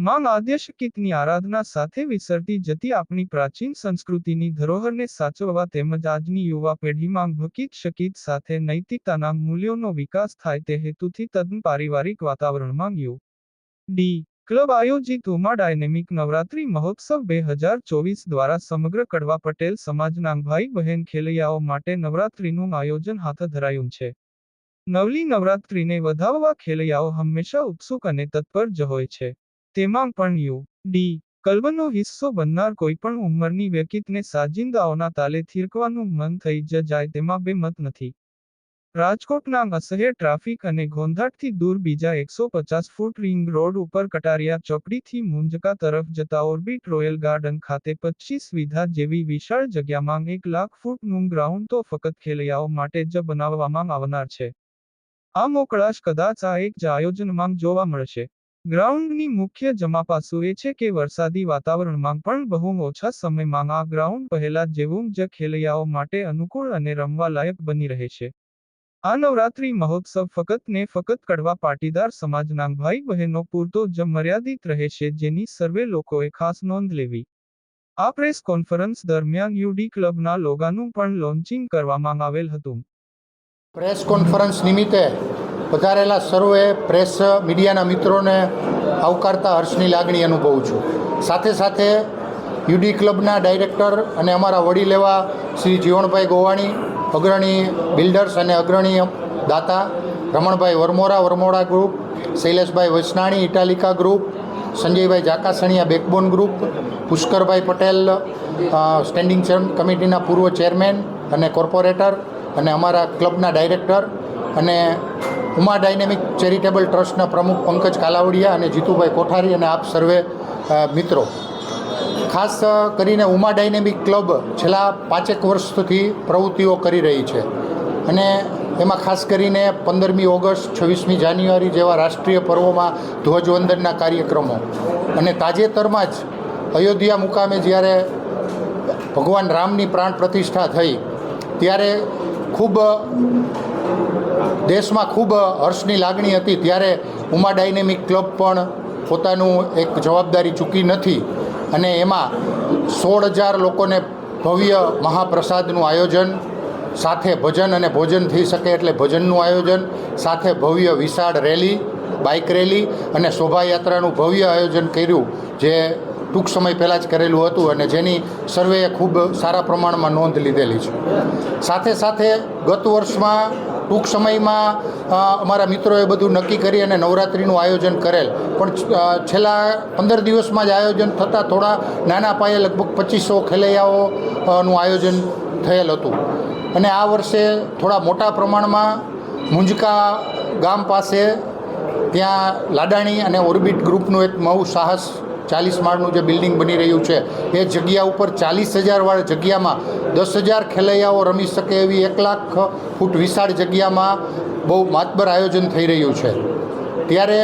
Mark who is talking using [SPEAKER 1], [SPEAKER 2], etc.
[SPEAKER 1] માં આદ્યશક્તિની આરાધના સાથે વિસરતી જતી આપણી પ્રાચીન સંસ્કૃતિની ધરોહરને સાચવવા તેમજ આજની યુવા પેઢીમાં ભકિત શકિત સાથે નૈતિકતાના મૂલ્યોનો વિકાસ થાય તે હેતુથી તદ્દન પારિવારિક વાતાવરણમાં યુ ડી. ક્લબ આયોજિત ઉમા ડાયનેમિક નવરાત્રી મહોત્સવ બે હજાર ચોવીસ દ્વારા સમગ્ર કડવા પટેલ સમાજના ભાઈ બહેન ખેલૈયાઓ માટે નવરાત્રીનું આયોજન હાથ ધરાયું છે. નવલી નવરાત્રીને વધાવવા ખેલૈયાઓ હંમેશા ઉત્સુક અને તત્પર જ હોય છે. તેમાં પણ યુ. ડી. કલ્બનો હિસ્સો બનનાર કોઈપણ ઉંમરની વ્યકિતને સાજિંદાઓના તાલે થિરકવાનું મન થઈ જ જાય તેમાં બે મત નથી. રાજકોટના અસહ્ય ટ્રાફિક અને ઘોંઘાટથી દૂર બીજા એકસો પચાસ ફૂટ રિંગ રોડ ઉપર કટારિયા ચોકડીથી મુંજકા તરફ જતા ઓર્બિટ રોયલ ગાર્ડન ખાતે પચીસ વીઘા જેવી વિશાળ જગ્યામાં એક લાખ ફૂટનું ગ્રાઉન્ડ તો ફક્ત ખેલૈયાઓ માટે જ બનાવવામાં આવનાર છે. આ મોકળાશ કદાચ આ એક જ આયોજનમાં જોવા મળશે. ગ્રાઉન્ડની મુખ્ય જમાપાસુ એ છે કે વરસાદી વાતાવરણમાં પણ બહુ ઓછા સમયમાં આ ગ્રાઉન્ડ પહેલા જેવું જ ખેલૈયાઓ માટે અનુકૂળ અને રમવા બની રહે છે. આ નવરાત્રી મહોત્સવ ફક્ત ને ફક્ત કડવા પાટીદાર સમાજના ભાઈ બહેનો પૂરતો જ મર્યાદિત રહેશે જેની સર્વે લોકોએ ખાસ નોંધ લેવી. આ પ્રેસ કોન્ફરન્સ દરમિયાન યુડી ક્લબના લોગાનું પણ લોન્ચિંગ કરવામાં આવેલ હતું.
[SPEAKER 2] પ્રેસ કોન્ફરન્સ નિમિત્તે પધારેલા સર્વે, પ્રેસ, મીડિયાના મિત્રોને આવકારતા હર્ષની લાગણી અનુભવું છું. સાથે સાથે યુડી ક્લબના ડાયરેક્ટર અને અમારા વડીલ એવા શ્રી જીવણભાઈ ગોવાણી, અગ્રણી બિલ્ડર્સ અને અગ્રણી દાતા, Ramanbhai Varmora Varmora group, Shaileshbhai Vasnani, Italica group, Sanjaybhai Jakasaniya backbone group, Pushkarbhai Patel standing કમિટીના પૂર્વ ચેરમેન અને કોર્પોરેટર અને અમારા ક્લબના ડાયરેક્ટર અને ઉમા ડાયનેમિક ચેરિટેબલ ટ્રસ્ટના પ્રમુખ પંકજ કાલાવડિયા અને જીતુભાઈ કોઠારી અને આપ સર્વે મિત્રો. ખાસ કરીને ઉમા ડાયનેમિક ક્લબ છેલ્લા પાંચેક વર્ષથી પ્રવૃત્તિઓ કરી રહી છે. અને એમાં ખાસ કરીને પંદરમી ઓગસ્ટ, છવ્વીસમી જાન્યુઆરી જેવા રાષ્ટ્રીય પર્વોમાં ધ્વજવંદનના કાર્યક્રમો. અને તાજેતરમાં જ અયોધ્યા મુકામે જ્યારે ભગવાન રામની પ્રાણ પ્રતિષ્ઠા થઈ, ત્યારે ખૂબ, દેશમાં ખૂબ હર્ષની લાગણી હતી. ત્યારે ઉમા ડાયનેમિક ક્લબ પણ પોતાનું એક જવાબદારી ચૂકી નથી અને એમાં સોળ હજાર લોકોને ભવ્ય મહાપ્રસાદનું આયોજન, સાથે ભજન અને ભોજન થઈ શકે એટલે ભજનનું આયોજન, સાથે ભવ્ય વિશાળ રેલી, બાઇક રેલી અને શોભાયાત્રાનું ભવ્ય આયોજન કર્યું, જે ટૂંક સમય પહેલાં જ કરેલું હતું અને જેની સર્વેએ ખૂબ સારા પ્રમાણમાં નોંધ લીધેલી છે. સાથે સાથે ગત વર્ષમાં ટૂંક સમયમાં અમારા મિત્રોએ બધું નક્કી કરી અને નવરાત્રિનું આયોજન કરેલ. પણ છેલ્લા પંદર દિવસમાં જ આયોજન થતાં થોડા નાના પાયે લગભગ પચીસો ખેલૈયાઓ નું આયોજન થયેલ હતું. અને આ વર્ષે થોડા મોટા પ્રમાણમાં મુંજકા ગામ પાસે ત્યાં લાડાણી અને ઓર્બિટ ગ્રુપનું એક મહુ સાહસ ચાલીસ માળનું જે બિલ્ડિંગ બની રહ્યું છે, એ જગ્યા ઉપર ચાલીસ હજારવાળા જગ્યામાં દસ હજાર ખેલૈયાઓ રમી શકે એવી એક લાખ ફૂટ વિશાળ જગ્યામાં બહુ માતબર આયોજન થઈ રહ્યું છે. ત્યારે